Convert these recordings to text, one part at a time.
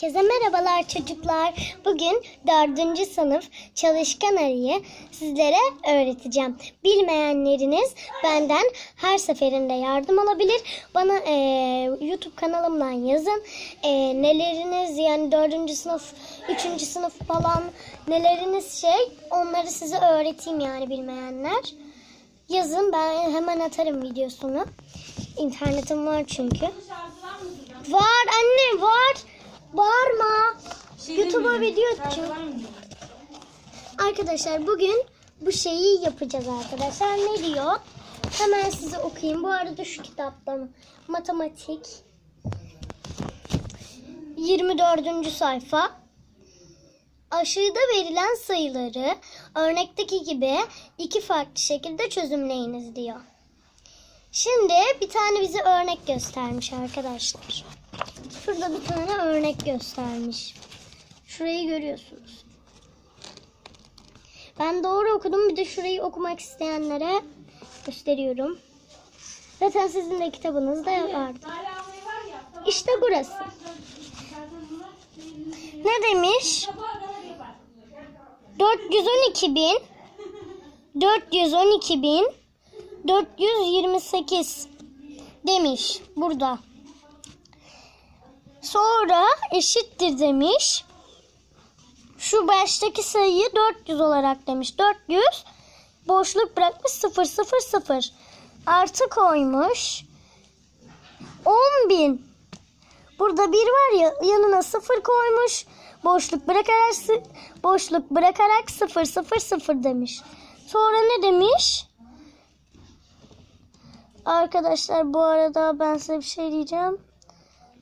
Herkese merhabalar çocuklar. Bugün dördüncü sınıf çalışkan arıyı sizlere öğreteceğim. Bilmeyenleriniz benden her seferinde yardım alabilir. Bana eee, YouTube kanalımdan yazın. Eee, neleriniz yani dördüncü sınıf, üçüncü sınıf falan neleriniz şey onları size öğreteyim yani bilmeyenler. Yazın ben hemen atarım videosunu. İnternetim var çünkü. Var. YouTube'a video atacağım. Arkadaşlar bugün bu şeyi yapacağız arkadaşlar. Ne diyor? Hemen size okuyayım. Bu arada şu kitaptan matematik 24. sayfa. Aşağıda verilen sayıları örnekteki gibi iki farklı şekilde çözümleyiniz diyor. Şimdi bir tane bize örnek göstermiş arkadaşlar. Şurada bir tane örnek göstermiş. Şurayı görüyorsunuz. Ben doğru okudum. Bir de şurayı okumak isteyenlere gösteriyorum. Zaten sizin de kitabınızda vardı. İşte burası. Ne demiş? 412 bin 412 bin 428 demiş burada. Sonra eşittir demiş. Şu baştaki sayıyı 400 olarak demiş. 400 boşluk bırakmış 0 0 0. Artı koymuş. 10 bin. Burada bir var ya yanına 0 koymuş. Boşluk bırakarak boşluk bırakarak 0 0 0 demiş. Sonra ne demiş? Arkadaşlar bu arada ben size bir şey diyeceğim.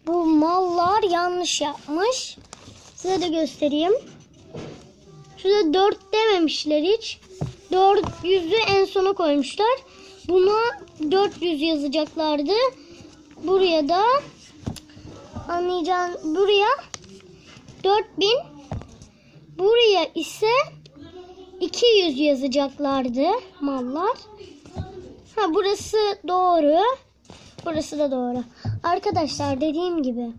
Bu mallar yanlış yapmış. Size de göstereyim. Şurada 4 dememişler hiç. 400'ü en sona koymuşlar. Buna 400 yazacaklardı. Buraya da anlayacağın buraya 4000 buraya ise 200 yazacaklardı mallar. Ha burası doğru. Burası da doğru. Arkadaşlar dediğim gibi